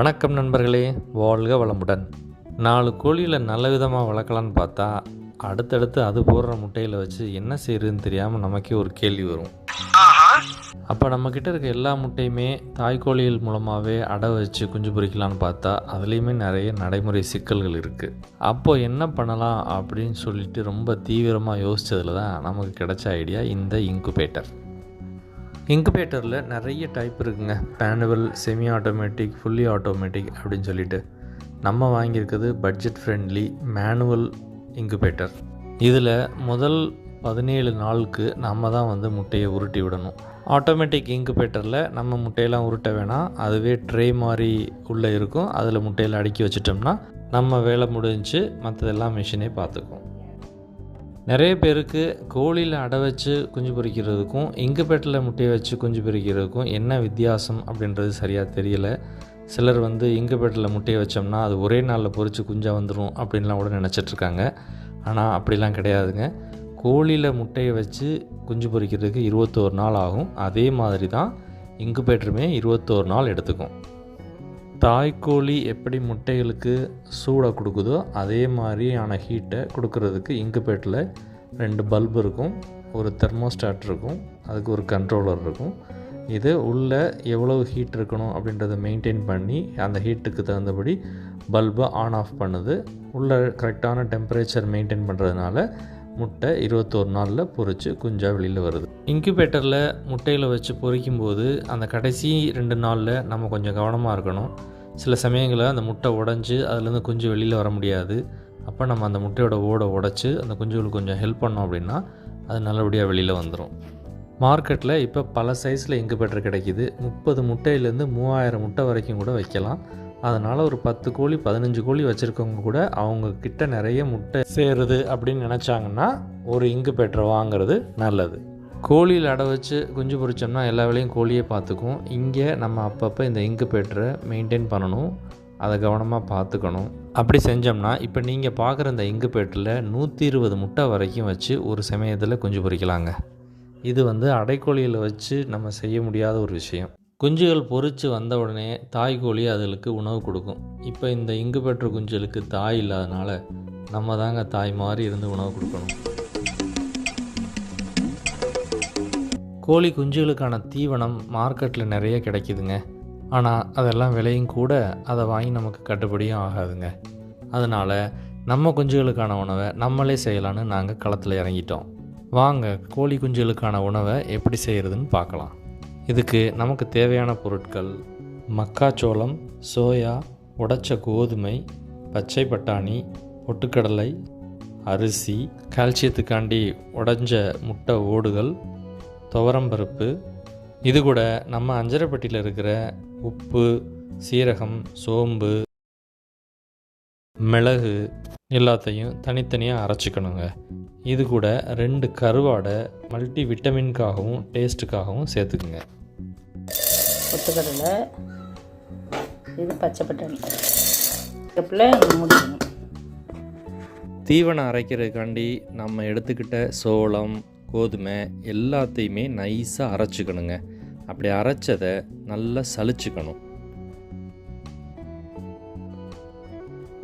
வணக்கம் நண்பர்களே வாழ்க வளமுடன். நாலு கோழியில் நல்ல விதமாக வளர்க்கலான்னு பார்த்தா அடுத்தடுத்து அது போடுற முட்டையில் வச்சு என்ன செய்யறதுன்னு தெரியாமல் நமக்கே ஒரு கேள்வி வரும். அப்போ நம்மக்கிட்ட இருக்க எல்லா முட்டையுமே தாய்க்கோழிகள் மூலமாகவே அடை வச்சு குஞ்சு பொரிக்கலான்னு பார்த்தா அதுலேயுமே நிறைய நடைமுறை சிக்கல்கள் இருக்குது அப்போ என்ன பண்ணலாம் அப்படின்னு சொல்லிட்டு ரொம்ப தீவிரமாக யோசிச்சதுல தான் நமக்கு கிடைச்ச ஐடியா இந்த இன்குபேட்டர் இன்குபேட்டரில் நிறைய டைப் இருக்குங்க. Manual semi automatic fully automatic அப்படின்னு சொல்லிட்டு. நம்ம வாங்கியிருக்கிறது பட்ஜெட் ஃப்ரெண்ட்லி மேனுவல் இன்குபேட்டர் இதில் முதல் பதினேழு நாளுக்கு நம்ம தான் வந்து முட்டையை உருட்டி விடணும். ஆட்டோமேட்டிக் இன்குபேட்டரில் நம்ம முட்டையெல்லாம் உருட்ட வேணாம். அதுவே ட்ரே மாதிரி உள்ளே இருக்கும். அதில் முட்டையில் அடுக்கி வச்சிட்டோம்னா நம்ம வேலை முடிஞ்சு மற்றதெல்லாம் மிஷினே பார்த்துக்கும். நிறைய பேருக்கு கோழியில் அடை வச்சு குஞ்சு பொரிக்கிறதுக்கும் இங்குபேட்டில் முட்டையை வச்சு குஞ்சு பொறிக்கிறதுக்கும் என்ன வித்தியாசம் அப்படின்றது சரியாக தெரியல. சிலர் வந்து இங்குபேட்டில் முட்டையை வச்சோம்னா அது ஒரே நாளில் பொறிச்சு குஞ்சாக வந்துடும் அப்படின்லாம் கூட நினச்சிட்ருக்காங்க ஆனால் அப்படிலாம் கிடையாதுங்க. கோழியில் முட்டையை வச்சு குஞ்சு பொறிக்கிறதுக்கு இருபத்தோரு நாள் ஆகும். அதே மாதிரி தான் இங்குபேட்டருமே இருபத்தோரு நாள் எடுத்துக்கும். தாய்க்கோழி எப்படி முட்டைகளுக்கு சூடாக கொடுக்குதோ அதே மாதிரியான ஹீட்டை கொடுக்கறதுக்கு இங்குபேட்டில் ரெண்டு பல்பு இருக்கும் ஒரு தெர்மோஸ்டாட் இருக்கும் அதுக்கு ஒரு கண்ட்ரோலர் இருக்கும். இது உள்ளே எவ்வளவு ஹீட் இருக்கணும் அப்படின்றத மெயின்டைன் பண்ணி அந்த ஹீட்டுக்கு தகுந்தபடி பல்பை ஆன் ஆஃப் பண்ணுது. உள்ளே கரெக்டான டெம்பரேச்சர் மெயின்டைன் பண்ணுறதுனால முட்டை இருபத்தோரு நாளில் பொறிச்சு குஞ்சாக வெளியில் வருது. இன்குபேட்டரில் முட்டையில் வச்சு பொரிக்கும்போது அந்த கடைசி ரெண்டு நாளில் நம்ம கொஞ்சம் கவனமாக இருக்கணும். சில சமயங்களில் அந்த முட்டை உடஞ்சி அதுலேருந்து குஞ்சு வெளியில் வர முடியாது. அப்போ நம்ம அந்த முட்டையோட ஓடை உடச்சி அந்த குஞ்சுகளுக்கு கொஞ்சம் ஹெல்ப் பண்ணோம் அப்படின்னா அது நல்லபடியாக வெளியில் வந்துடும் மார்க்கெட்டில் இப்போ பல சைஸில் இன்குபேட்டர் கிடைக்கிது. முப்பது முட்டையிலேருந்து மூவாயிரம் முட்டை வரைக்கும் கூட வைக்கலாம். அதனால் ஒரு பத்து கோழி பதினஞ்சு கோழி வச்சுருக்கவங்க கூட அவங்க கிட்ட நிறைய முட்டை சேருது அப்படின்னு நினச்சாங்கன்னா ஒரு இங்கு பெற்ற வாங்குறது நல்லது. கோழியில் அடை வச்சு குஞ்சு பொரிச்சோம்னா எல்லா வேலையும் கோழியே பார்த்துக்கும். இங்கே நம்ம அப்பப்போ இந்த இங்கு பெற்றை மெயின்டைன் பண்ணணும். அதை கவனமாக பார்த்துக்கணும். அப்படி செஞ்சோம்னா இப்போ நீங்கள் பார்க்குற இந்த இங்கு இன்குபேட்டரில் நூற்றி இருபது முட்டை வரைக்கும் வச்சு ஒரு சமயத்தில் குஞ்சு பொரிக்கலாங்க. இது வந்து அடைக்கோழியில் வச்சு நம்ம செய்ய முடியாத ஒரு விஷயம். குஞ்சுகள் பொறிச்சு வந்த உடனே தாய்க்கோழி அதுகளுக்கு உணவு கொடுக்கும். இப்போ இந்த இங்கு பெற்ற குஞ்சுகளுக்கு தாய் இல்லாதனால நம்ம தாங்க தாய் மாதிரி இருந்து உணவு கொடுக்கணும். கோழி குஞ்சுகளுக்கான தீவனம் மார்க்கெட்டில் நிறைய கிடைக்குதுங்க. ஆனால் அதெல்லாம் விலையும் கூட அதை வாங்கி நமக்கு கட்டுப்படியும் ஆகாதுங்க. அதனால் நம்ம குஞ்சுகளுக்கான உணவை நம்மளே செய்யலான்னு நாங்கள் களத்தில் இறங்கிட்டோம். வாங்க கோழி குஞ்சுகளுக்கான உணவை எப்படி செய்கிறதுன்னு பார்க்கலாம். இதுக்கு நமக்கு தேவையான பொருட்கள் மக்காச்சோளம் சோயா உடைச்ச கோதுமை பச்சை பட்டாணி பொட்டுக்கடலை அரிசி கால்சியத்துக்காண்டி உடைஞ்ச முட்டை ஓடுகள் துவரம்பருப்பு இது கூட நம்ம அஞ்சரைப்பட்டியில் இருக்கிற உப்பு சீரகம் சோம்பு மிளகு எல்லாத்தையும் தனித்தனியாக அரைச்சிக்கணுங்க. இது கூட ரெண்டு கருவாடை மல்டி விட்டமின்காகவும் டேஸ்ட்டுக்காகவும் சேர்த்துக்குங்க. கொத்துக்கடலை இது பச்சை பட்டாணி. கப்பில் முடிக்கணும். தீவனம் அரைக்கிறதுக்காண்டி நம்ம எடுத்துக்கிட்ட சோளம் கோதுமை எல்லாத்தையுமே நைஸாக அரைச்சிக்கணுங்க. அப்படி அரைச்சதை நல்லா சலிச்சுக்கணும்.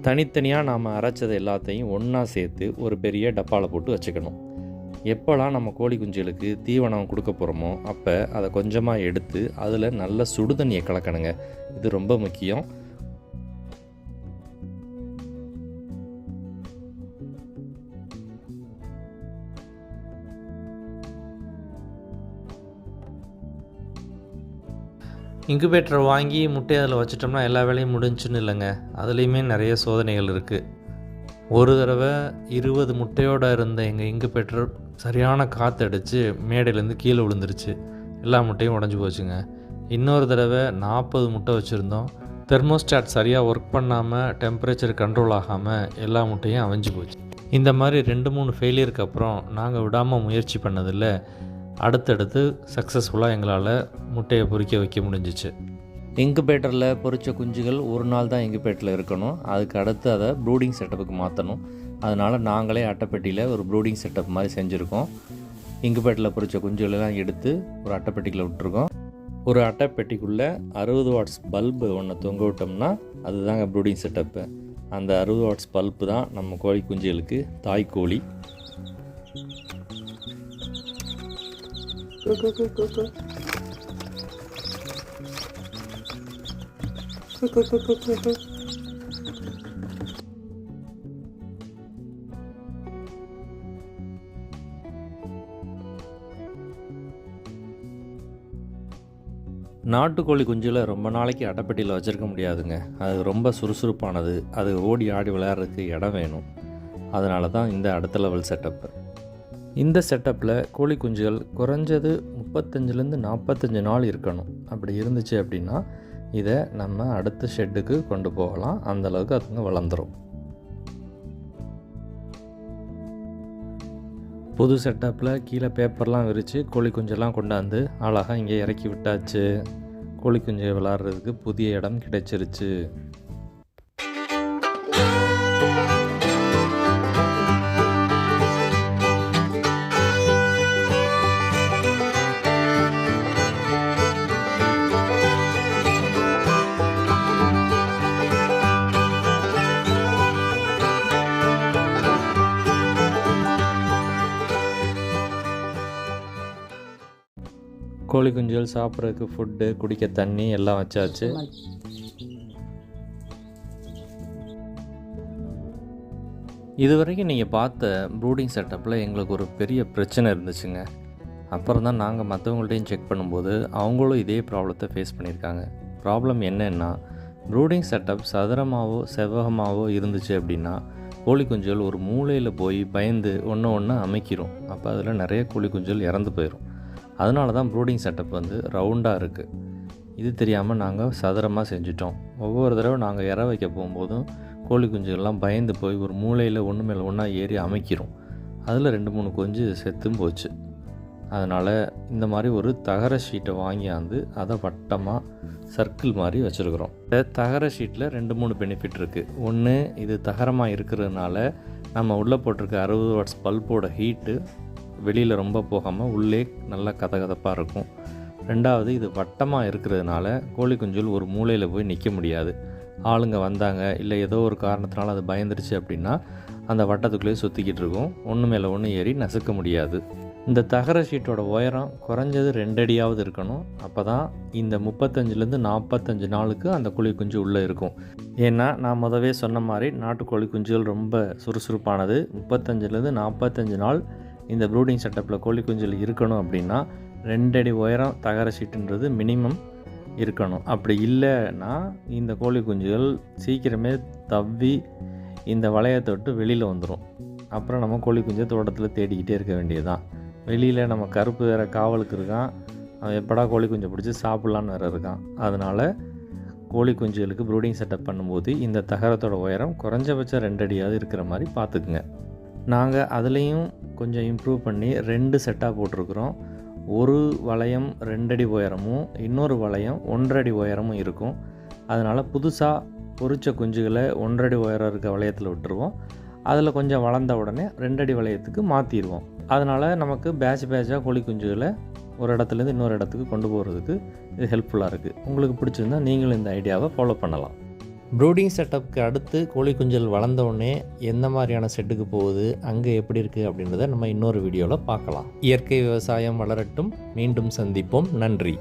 தனித்தனியாக நாம் அரைச்சதை எல்லாத்தையும் ஒன்றா சேர்த்து ஒரு பெரிய டப்பாவில் போட்டு வச்சுக்கணும். எப்போல்லாம் நம்ம கோழி குஞ்சுகளுக்கு தீவனம் கொடுக்க போகிறோமோ அப்போ அதை கொஞ்சமாக எடுத்து அதில் நல்ல சுடுதண்ணியை கலக்கணுங்க. இது ரொம்ப முக்கியம். இன்குபேட்டரை வாங்கி முட்டையை அதில் வச்சிட்டோம்னா எல்லா வேலையும் முடிஞ்சுன்னு இல்லைங்க. அதுலேயுமே நிறைய சோதனைகள் இருக்குது. ஒரு தடவை இருபது முட்டையோடு இருந்த எங்கள் இன்குபேட்டர் சரியான காற்றடிச்சு மேடையிலேருந்து கீழே விழுந்துருச்சு. எல்லா முட்டையும் உடஞ்சி போச்சுங்க. இன்னொரு தடவை நாற்பது முட்டை வச்சுருந்தோம். தெர்மோஸ்டாட் சரியாக ஒர்க் பண்ணாமல் டெம்பரேச்சர் கண்ட்ரோல் ஆகாமல் எல்லா முட்டையும் அவிஞ்சு போச்சு. இந்த மாதிரி ரெண்டு மூணு ஃபெயிலியருக்கு அப்புறம் நாங்கள் விடாமல் முயற்சி பண்ணதில் அடுத்தடுத்து சக்ஸஸ்ஃபுல்லாக எங்களால் முட்டையை பொறிக்க வைக்க முடிஞ்சிச்சு. இன்குபேட்டரில் பொறித்த குஞ்சுகள் ஒரு நாள் தான் இன்குபேட்டரில் இருக்கணும். அதுக்கு அடுத்து அதை ப்ரூடிங் செட்டப்புக்கு மாற்றணும் அதனால் நாங்களே அட்டைப்பெட்டியில் ஒரு ப்ரூடிங் செட்டப் மாதிரி செஞ்சுருக்கோம். இன்குபேட்டரில் பொரிச்ச குஞ்சுகளெல்லாம் எடுத்து ஒரு அட்டைப்பெட்டியில் விட்டுருக்கோம். ஒரு அட்டைப்பெட்டிக்குள்ளே அறுபது வாட்ஸ் பல்பு ஒன்று தொங்க விட்டோம்னா அதுதாங்க ப்ரூடிங் செட்டப்பு அந்த அறுபது வாட்ஸ் பல்பு தான் நம்ம கோழி குஞ்சுகளுக்கு தாய் கோழி கு, கு, கு, கு, கு. நாட்டுக்கோழி குஞ்சுல ரொம்ப நாளைக்கு அட்டைப்பெட்டியில் வச்சுருக்க முடியாதுங்க. அது ரொம்ப சுறுசுறுப்பானது. அது ஓடி ஆடி விளையாடுறதுக்கு இடம் வேணும். அதனால தான் இந்த அடுத்த லெவல் செட்டப்பு இந்த செட்டப்பில் கோழி குஞ்சுகள் குறைஞ்சது முப்பத்தஞ்சுலேருந்து நாற்பத்தஞ்சு நாள் இருக்கணும். அப்படி இருந்துச்சு அப்படின்னா இதை நம்ம அடுத்த ஷெட்டுக்கு கொண்டு போகலாம். அந்தளவுக்கு அதுங்க வளர்ந்துரும். புது செட்டப்பில் கீழே பேப்பர்லாம் விரித்து கோழி குஞ்செல்லாம் கொண்டாந்து அழகாக இங்கே இறக்கி விட்டாச்சு. கோழி குஞ்சு விளாட்றதுக்கு புதிய இடம் கிடைச்சிருச்சு. கோழி குஞ்சுகள் சாப்பிட்றதுக்கு ஃபுட்டு குடிக்க தண்ணி எல்லாம் வச்சாச்சு. இது வரைக்கும் நீங்கள் பார்த்த ப்ரூடிங் செட்டப்பில் எங்களுக்கு ஒரு பெரிய பிரச்சனை இருந்துச்சுங்க. அப்புறம் தான் நாங்கள் மற்றவங்கள்ட்டையும் செக் பண்ணும்போது அவங்களும் இதே ப்ராப்ளத்தை ஃபேஸ் பண்ணியிருக்காங்க. ப்ராப்ளம் என்னென்னா ப்ரூடிங் செட்டப் சதுரமாகவோ செவ்வகமாகவோ இருந்துச்சு அப்படின்னா கோழி குஞ்சுகள் ஒரு மூலையில் போய் பயந்து ஒன்று ஒன்று அமைக்கிறோம் அப்போ அதில் நிறைய கோழி குஞ்சுகள் இறந்து போயிடும் அதனால தான் ப்ரூடிங் செட்டப் வந்து ரவுண்டாக இருக்குது இது தெரியாமல் நாங்கள் சதுரமாக செஞ்சிட்டோம். ஒவ்வொரு தடவை நாங்கள் இற வைக்க போகும்போதும் கோழி குஞ்சுகள்லாம் பயந்து போய் ஒரு மூலையில் ஒன்று மேலே ஒன்றா ஏறி அமைக்கிறோம். அதில் ரெண்டு மூணு குஞ்சு செத்தும் போச்சு. அதனால் இந்த மாதிரி ஒரு தகர ஷீட்டை வாங்கியாந்து அதை வட்டமாக சர்க்கிள் மாதிரி வச்சுருக்குறோம். இந்த தகர ஷீட்டில் ரெண்டு மூணு பெனிஃபிட் இருக்குது ஒன்று இது தகரமாக இருக்கிறதுனால நம்ம உள்ளே போட்டிருக்க அறுபது வாட்ஸ் பல்போட ஹீட்டு வெளியில் ரொம்ப போகாமல் உள்ளே நல்லா கதகதப்பாக இருக்கும். ரெண்டாவது இது வட்டமாக இருக்கிறதுனால கோழி குஞ்சுகள் ஒரு மூலையில் போய் நிற்க முடியாது. ஆளுங்க வந்தாங்க இல்லை ஏதோ ஒரு காரணத்தினால அது பயந்துருச்சு அப்படின்னா அந்த வட்டத்துக்குள்ளேயே சுற்றிக்கிட்டு இருக்கும். ஒன்று மேலே ஒன்று ஏறி நசுக்க முடியாது. இந்த தகர ஷீட்டோட உயரம் குறைஞ்சது ரெண்டடியாவது இருக்கணும். அப்போ தான் இந்த முப்பத்தஞ்சுலேருந்து நாற்பத்தஞ்சு நாளுக்கு அந்த கோழி குஞ்சு உள்ளே இருக்கும். ஏன்னா நான் முதவே சொன்ன மாதிரி நாட்டுக்கோழி குஞ்சுகள் ரொம்ப சுறுசுறுப்பானது. முப்பத்தஞ்சுலேருந்து நாற்பத்தஞ்சு நாள் இந்த ப்ரூடிங் செட்டப்பில் கோழி குஞ்சில் இருக்கணும் அப்படின்னா ரெண்டடி உயரம் தகர சீட்டுன்றது மினிமம் இருக்கணும். அப்படி இல்லைன்னா இந்த கோழி குஞ்சுகள் சீக்கிரமே தவ்வி இந்த வளையத்தை விட்டு வெளியில் வந்துடும் அப்புறம் நம்ம கோழி குஞ்சை தோட்டத்தில் தேடிக்கிட்டே இருக்க வேண்டியதுதான். வெளியில் நம்ம கருப்பு வேறு காவலுக்கு இருக்கான். அவன் எப்படா கோழி குஞ்சை பிடிச்சி சாப்பிட்லான்னு வேறு இருக்கான். அதனால் கோழி குஞ்சுகளுக்கு ப்ரூடிங் செட்டப் பண்ணும்போது இந்த தகரத்தோட உயரம் குறைஞ்சபட்சம் ரெண்டடியாவது இருக்கிற மாதிரி பார்த்துக்குங்க. நாங்கள் அதுலேயும் கொஞ்சம் இம்ப்ரூவ் பண்ணி ரெண்டு செட்டாக போட்டிருக்கிறோம். ஒரு வளையம் ரெண்டடி உயரமும் இன்னொரு வளையம் ஒன்றடி உயரமும் இருக்கும். அதனால் புதுசாக பொறிச்ச குஞ்சுகளை ஒன்றடி உயரம் இருக்க வளையத்தில் விட்டுருவோம். அதில் கொஞ்சம் வளர்ந்த உடனே ரெண்டடி வளையத்துக்கு மாற்றிடுவோம் அதனால் நமக்கு பேட்ச் பேட்சாக கோழி குஞ்சுகளை ஒரு இடத்துலேருந்து இன்னொரு இடத்துக்கு கொண்டு போகிறதுக்கு இது ஹெல்ப்ஃபுல்லாக இருக்குது உங்களுக்கு பிடிச்சிருந்தா நீங்களும் இந்த ஐடியாவை ஃபாலோ பண்ணலாம். ப்ரூடிங் செட்டப்புக்கு அடுத்து கோழி குஞ்சல் வளர்ந்தவுடனே எந்த மாதிரியான செட்டுக்கு போகுது அங்கே எப்படி இருக்குது அப்படின்றத நம்ம இன்னொரு வீடியோவில் பார்க்கலாம். இயற்கை விவசாயம் வளரட்டும். மீண்டும் சந்திப்போம். நன்றி.